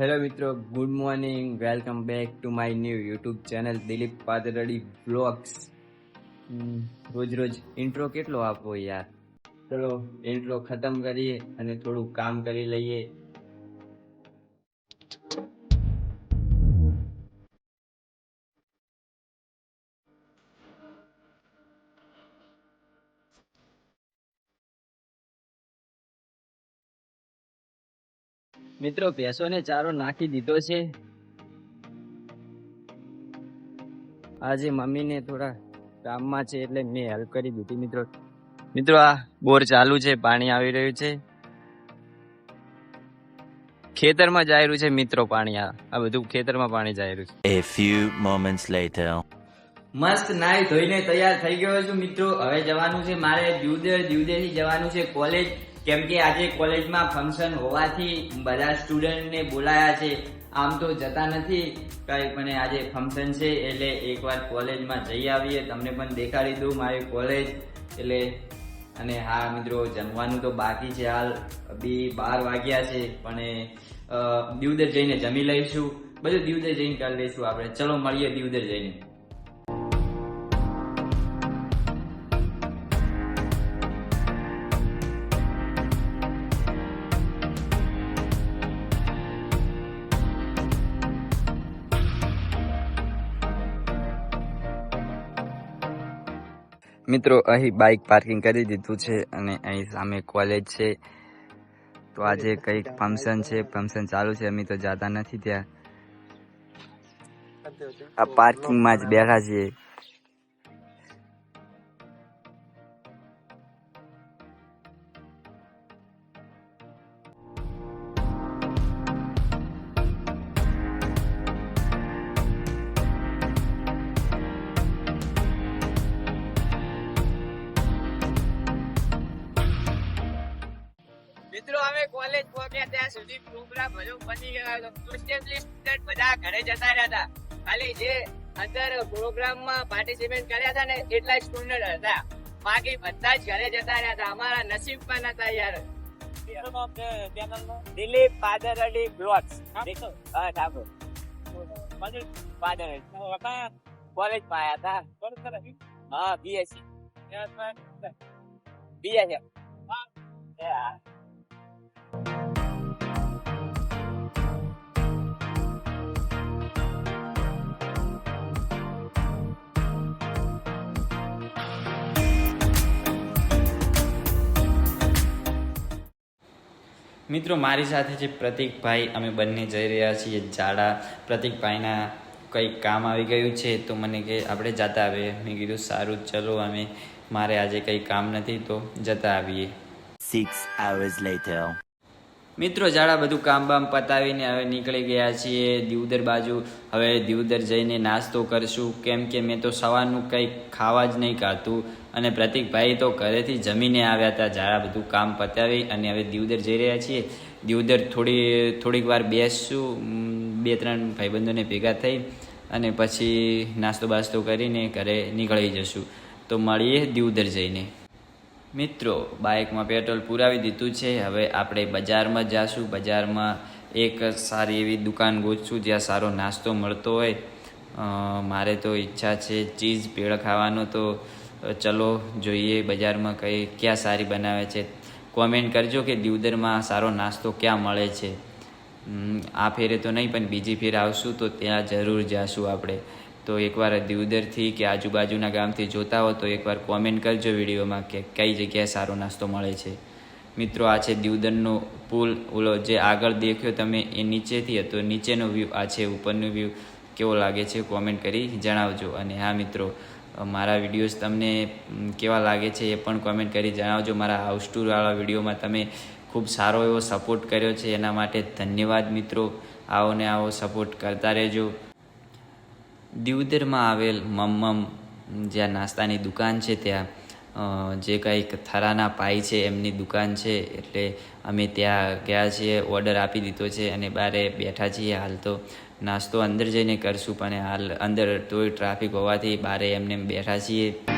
Hello મિત્રો good morning welcome back to my new YouTube channel Dilip Padardi vlogs રોજ રોજ intro કેટલો આપો યાર? ચલો. ઇન્ટ્રો ખતમ કરીએ અને થોડું કામ કરી લઈએ. મિત્રો ભેંસોને ચારો નાખી દીધો છે. આજે મમ્મીને થોડા કામમાં છે એટલે મેં હેલ્પ કરી દીધી મિત્રો. મિત્રો આ બોર ચાલુ છે પાણી આવી રહ્યું છે. ખેતરમાં જઈ રહ્યું છે મિત્રો પાણી. આ બધું ખેતરમાં પાણી જઈ રહ્યું છે. A few moments later. મસ્ત નાઈ ધોઈને તૈયાર થઈ ગયો છું મિત્રો. હવે જવાનું છે મારે દિવદર દિવદેરથી જવાનું છે કોલેજ કેમ કે આજે કોલેજમાં ફંક્શન હોવાથી બધા સ્ટુડન્ટને બોલાયા છે. આમ તો જતા નથી. કઈ પણ આજે ફંક્શન છે, એટલે એકવાર કોલેજમાં જઈ આવીએ. તમને પણ દેખાડી દઉં મારી કોલેજ. એટલે, અને હા મિત્રો, જમવાનું તો બાકી છે હાલ. બી બાર વાગ્યા છે, પણ દિવદર જઈને જમી લઈશું. બધું દિવદર જઈને કરી લઈશું આપણે. ચલો, મળીએ દિવદર જઈને. મિત્રો, અહીં બાઇક પાર્કિંગ કરી દીધું છે અને અહીં સામે કોલેજ છે. તો આજે કંઈક ફંક્શન છે ફંક્શન ચાલુ છે. અમે તો જતા નથી ત્યાં. આ પાર્કિંગમાં જ બેઠા છીએ. ત્યાં સુધી પ્રોગ્રામ બધું પતી ગયો સ્ટુડન્ટ બધા ઘરે જતા રહ્યા હતા. ખાલી જે અંદર પ્રોગ્રામમાં પાર્ટિસિપેટ કર્યા હતા ને એટલા સ્ટુડન્ટ હતા. બાકી બધા જ ઘરે જતા રહ્યા હતા. અમારા નસીબ પણ હતા યાર. દિલીપ પાદર અલી બ્લોક્સ હા ઠાકોર પાદરડી. કોલેજમાં આયા હતા? હા બીએસસી બીએસસી હા. મિત્રો, મારી સાથે જે પ્રતિકભાઈ, અમે બંને જઈ રહ્યા છીએ જાડા પ્રતિકભાઈના કંઈક કામ આવી ગયું છે, તો મને કે આપણે જતા આવીએ. મેં કીધું, સારું, ચલો અમે. મારે આજે કંઈ કામ નથી, તો જતા આવીએ. Six hours later. મિત્રો જાડા બધું કામ બામ પતાવીને હવે નીકળી ગયા છીએ દિવદર બાજુ. હવે દિવદર જઈને નાસ્તો કરશું. કેમ કે મેં તો સવારનું કંઈ ખાવા જ નહીં ખાતું અને પ્રતિકભાઈ તો ઘરેથી જમીને આવ્યા હતા જાડા બધું કામ પતાવી અને હવે દિવદર જઈ રહ્યા છીએ. દિવદર થોડી, થોડીક વાર બેસશું. બે ત્રણ ભાઈબંધોને ભેગા થઈ અને પછી નાસ્તો બાસ્તો કરીને ઘરે નીકળી જશું. તો મળીએ દિવદર જઈને. મિત્રો, બાઇકમાં પેટ્રોલ પુરાવી દીધું છે. હવે આપણે બજારમાં જાશું. બજારમાં એક સારી એવી દુકાન ગોતશું જ્યાં સારો નાસ્તો મળતો હોય. મારે તો ઈચ્છા છે ચીઝ પેળ ખાવાનો. તો ચલો જોઈએ બજારમાં કઈ, ક્યાં સારી બનાવે છે. કોમેન્ટ કરજો કે દિવદરમાં સારો નાસ્તો ક્યાં મળે છે. આ ફેરે તો નહીં, પણ બીજી ફેર આવશું તો ત્યાં જરૂર જાશું આપણે. તો એકવાર દિવદરથી કે આજુબાજુના ગામથી જોતા હો તો એકવાર કોમેન્ટ કરજો વિડીયોમાં કે કઈ જગ્યાએ સારો નાસ્તો મળે છે. મિત્રો, આ છે દિવદરનો પુલ. ઓલો જે આગળ દેખ્યો તમે એ નીચેથી હતો. નીચેનો વ્યૂ આ છે ઉપરનો વ્યૂ કેવો લાગે છે કોમેન્ટ કરી જણાવજો. અને હા, મિત્રો, મારા વિડીયોઝ તમને કેવા લાગે છે એ પણ કોમેન્ટ કરી જણાવજો. મારા હાઉસ ટૂરવાળા વિડીયોમાં તમે ખૂબ સારો એવો સપોર્ટ કર્યો છે. એના માટે ધન્યવાદ, મિત્રો. આવો ને આવો સપોર્ટ કરતા રહેજો. દિવદરમાં આવેલ મમ્મમ, જ્યાં નાસ્તાની દુકાન છે ત્યાં જે કંઈક થરાના પાઈ છે, એમની દુકાન છે, એટલે અમે ત્યાં ગયા છીએ, ઓર્ડર આપી દીધો છે અને બારે બેઠા છીએ હાલ તો. નાસ્તો અંદર જઈને કરશું, પણ હાલ અંદર તોય ટ્રાફિક હોવાથી બારે એમને બેઠા છીએ.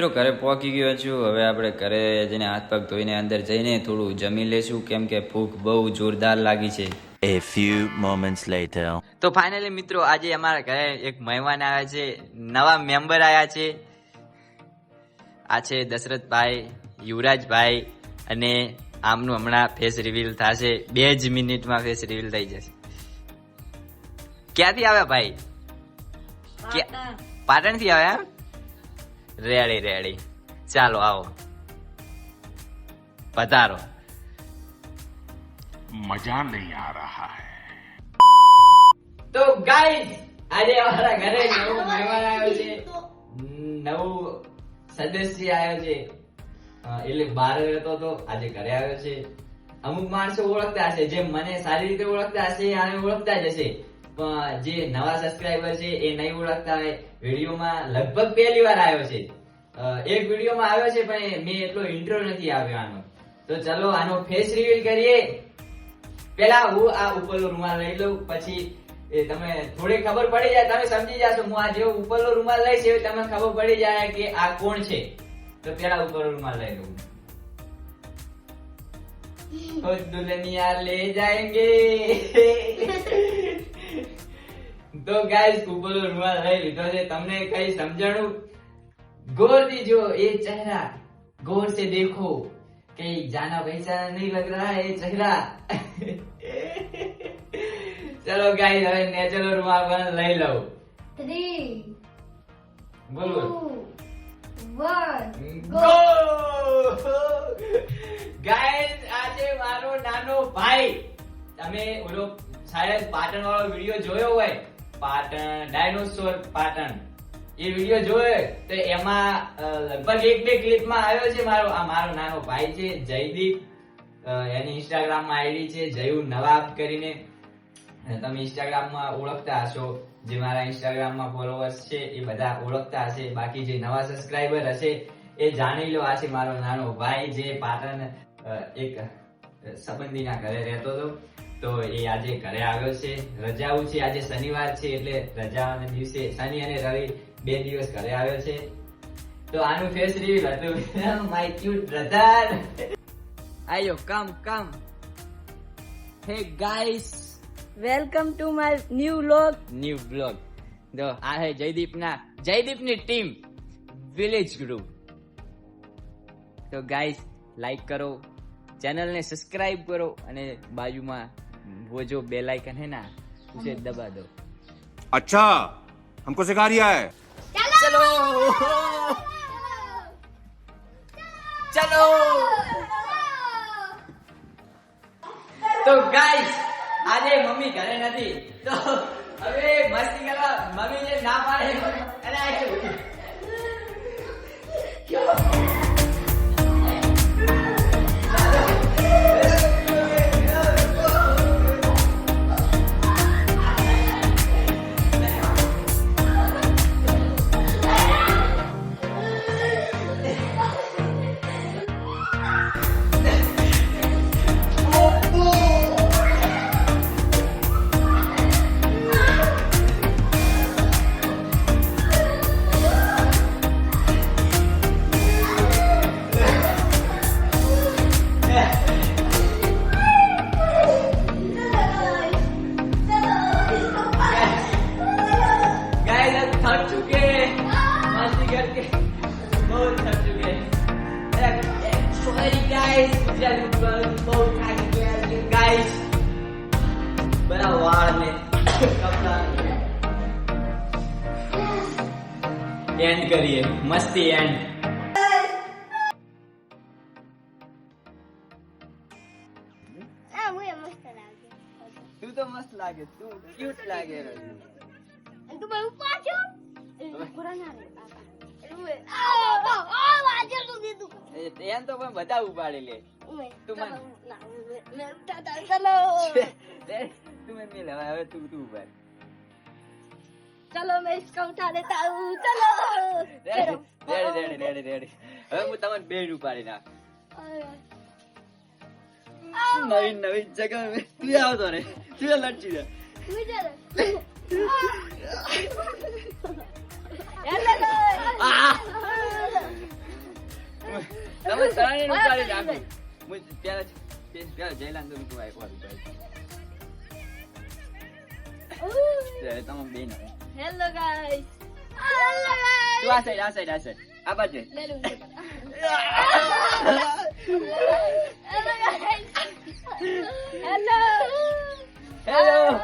મિત્રો ઘરે પહોંચી ગયો છું. હવે આપણે ઘરે જઈને હાથ પગ ધોઈને અંદર જઈને થોડું જમી લેશું કેમ કે ભૂખ બહુ જોરદાર લાગી છે. A few moments later. તો ફાઇનલી મિત્રો આજે અમારા ઘરે એક મહેમાન આવ્યા છે. નવા મેમ્બર આવ્યા છે. આ છે દશરથભાઈ યુવરાજભાઈ અને આમનું હમણાં ફેસ રિવીલ થશે. બે જ મિનિટમાં ફેસ રિવીલ થઈ જશે. ક્યાંથી આવ્યા ભાઈ? પાટણથી આવ્યા? રેડી રેડી ચાલો આવો. પધારો. મજા નહીં આ રહા હે. તો ગાઈઝ આજે અમારા ઘરે નવો મહેમાન આવ્યો છે. નવો સદસ્ય આવ્યો છે. એટલે બહાર રહેતો હતો આજે ઘરે આવ્યો છે. અમુક માણસો ઓળખતા હશે જે મને સારી રીતે ઓળખતા હશે આને ઓળખતા જ હશે. પણ જે નવા સબસ્ક્રાઇબર છે એ નહીં ઓળખતા હોય વિડીયોમાં લગભગ પહેલી વાર આવ્યો છે. એક વિડીયોમાં આવ્યો છે પણ મેં એટલો ઇન્ટ્રો નથી આવ્યો આનો. તો ચલો આનો ફેસ રિવીલ કરીએ. પેલા હું આ ઉપરનો રૂમાલ લઈ લઉં પછી એ તમે થોડી ખબર પડી જાય તમે સમજી જશો હું આ જેવો ઉપરનો રૂમાલ લઈશ એવી તમને ખબર પડી જાય કે આ કોણ છે. તો પેલા ઉપરનો રૂમાલ લઈ લઉં. ઓ દુલ્હનિયા લે જાયેંગે. તો ગાઈસ કુપલો રૂમાલ લઈ લીધો છે. તમને કઈ સમજાણું? ગોર દીજો એ ચહેરા. ગોર સે દેખો. કે જાના પૈસા નહીં લગ રહા એ ચહેરા. ચલો ગાઈસ હવે નેચરલ રૂમાલ પણ લઈ લઉં. 3 બોલો. 1 ગાઈસ આજે મારો નાનો ભાઈ. તમે ઓલો શાયદ પાટણ વાળો વીડિયો જોયો હોય, પાટણ ડાયનોસોર પાટણ, એ વીડિયો જોયો તો એમાં લગભગ એક બે ક્લિપમાં આવ્યો છે મારો, આ મારો નાનો ભાઈ છે, જયદીપ. એની ઇન્સ્ટાગ્રામમાં આઈડી છે, જયુ નવાબ કરીને. તમે ઇન્સ્ટાગ્રામમાં ઓળખતા હશો, જે મારા ઇન્સ્ટાગ્રામમાં ફોલોવર્સ છે, એ બધા ઓળખતા હશે. બાકી જે નવા સબસ્ક્રાઇબર હશે, એ જાણી લો, આ છે મારો નાનો ભાઈ જે પાટણ એક સંબંધીના ઘરે રહેતો હતો. એ આજે ઘરે આવ્યો છે રજાઓ છે આજે શનિવાર છે એટલે રજાના દિવસે શનિ અને રવિ બે દિવસ ઘરે આવ્યો છે. તો આનું ફેસ રિવીલ હતું. માય ક્યુટ બ્રધર આયો come come hey guys welcome to my new vlog. New blog તો આ હે જયદીપના જયદીપની ટીમ વિલેજ ગ્રુપ તો ગાઈસ લાઈક કરો ચેનલને સબસ્ક્રાઇબ કરો અને બાજુમાં वो जो बेल आइकन है ना उसे दबा दो अच्छा हमको सिखा रिया है चलो चलो તો ગાઈસ આજે મમ્મી ઘરે નથી તો હવે મસ્તી કરવા મમ્મી જે ના પાડે અરે કરીએ. મસ્તી એન્ડ. તું એમ તો બધા ઉપાડી લે. તું મને તું મેં હવે તું તું ઊભા ચલો મેં ઇસકા ઉઠા ચલો. રેડી રેડી રેડી રેડી હવે હું તમને બેડ ઉપાડી નાખ. નવી નવી જગ્યા મે. તું આવતો રે. તું લટકી જા. તમે તરાણી ઉપાડી નાખી. હું તમે તું આવ્યો બેન હેલો ગાઈસ હેલો ગાઈસ તું આ side, આ side, આ side. આ બાજુ. Hello guys hello Hello.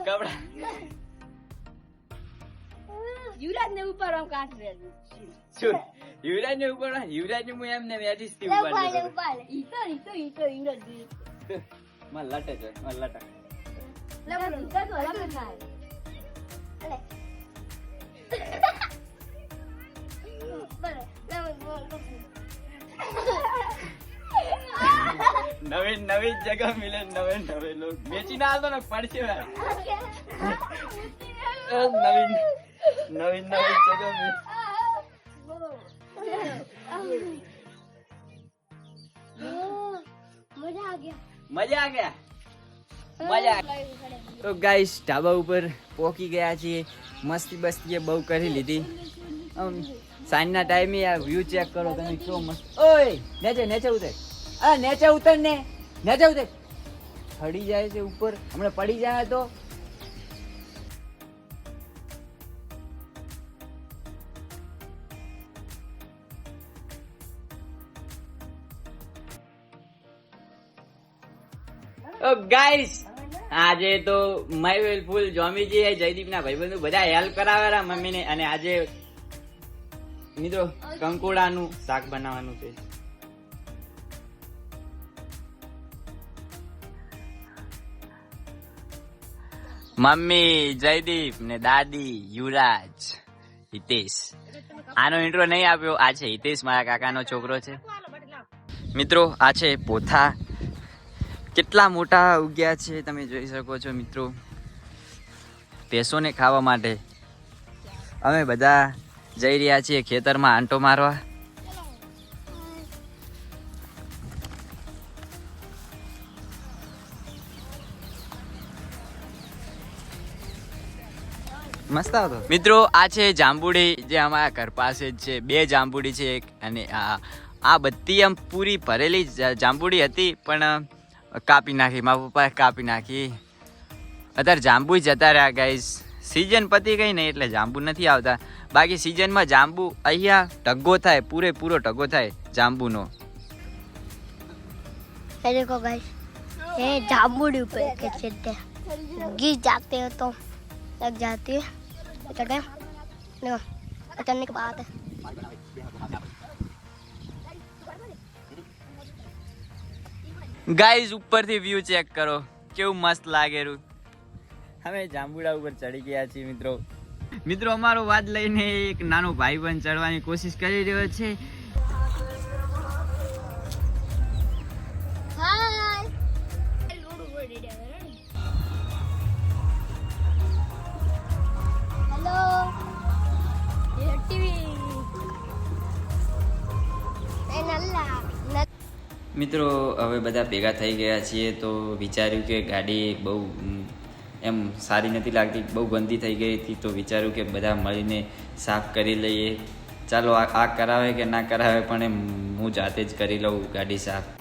કપડા. યુવરાજ ને ઉપર આમ કાઢ દે શું? યુવરાજને ઉપાડવા? યુવરાજને હું એમને થી ઉપાડી દઉં. ઈ તો ઈ તો ઈ તો યુવરાજ મારે લટે છે, માં લટક નવી નવી જગહ મિલે નવે નવે લોક બેચી ના આવતો ને પડશે નવીન નવીન નવીન જગહ મિલે. મજા આ ગયા? મજા તો ગાઈસ ઢાબા ઉપર પહોંચી ગયા છીએ. મસ્તી બસ્તી બહુ કરી લીધી. આમ સાંજના ટાઈમે આ વ્યૂ ચેક કરો તમે કેવો મસ્ત ઓય નેચે નેચે ઉતર. આ નેચે ઉતર ને. નેચે ઉતર. ફડી જાય છે ઉપર. હમણાં પડી જાય તો ગાઈસ આજે તો માયવેલ ફૂલ જોમીજી જયદીપ ના ભાઈબંધુ બધા હેલ્પ કરાવેલા મમ્મીને. અને આજે મિત્રો કંકોડાનું શાક બનાવવાનું છે. મમ્મી, જયદીપ ને દાદી, યુવરાજ, હિતેશ. આનો ઇન્ટ્રો નહીં આપ્યો, આ છે હિતેશ, મારા કાકાનો છોકરો છે. મિત્રો, આ છે પોથા. કેટલા મોટા ઉગ્યા છે તમે જોઈ શકો છો મિત્રો. ભેંસોને ખાવા માટે અમે બધા જઈ રહ્યા છીએ ખેતરમાં આંટો મારવા. મસ્ત આવતો મિત્રો, આ છે જાંબુડી જે અમારા ઘર પાસે જ છે. બે જાંબુડી છે એક અને આ આ બધી આમ પૂરી ભરેલી જાંબુડી હતી, પણ કાપી નાખી મારા પપ્પાએ કાપી નાખી અત્યારે જાંબુ જતા રહ્યા ગાઈસ સિઝન પતી ગઈ ને એટલે જાંબુ નથી આવતા બાકી સિઝનમાં જાંબુ અહીંયા ઢગ્ગો થાય પૂરેપૂરો ઢગ્ગો થાય જાંબુનો ये देखो गाइस ये जामुड़ी ऊपर के चलते गिर जाते हैं तो लग जाती है चढ़ते हैं देखो चढ़ने के बाद ગાઈઝ ઉપરથી વ્યૂ ચેક કરો. કેવું મસ્ત લાગેલું અમે જાંબુડા ઉપર ચડી ગયા છીએ મિત્રો. મિત્રો અમારો વાત લઈને એક નાનો ભાઈ પણ ચડવાની કોશિશ કરી રહ્યો છે. हाय મિત્રો, હવે બધા ભેગા થઈ ગયા છીએ તો વિચાર્યું કે ગાડી બહુ એમ સારી નથી લાગતી, બહુ ગંદી થઈ ગઈ હતી તો વિચાર્યું કે બધા મળીને સાફ કરી લઈએ. ચાલો આ કરાવે કે ના કરાવે પણ એમ હું જાતે જ કરી લઉં ગાડી સાફ.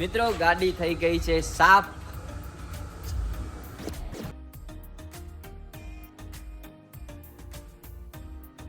મિત્રો ગાડી થઈ ગઈ છે સાફ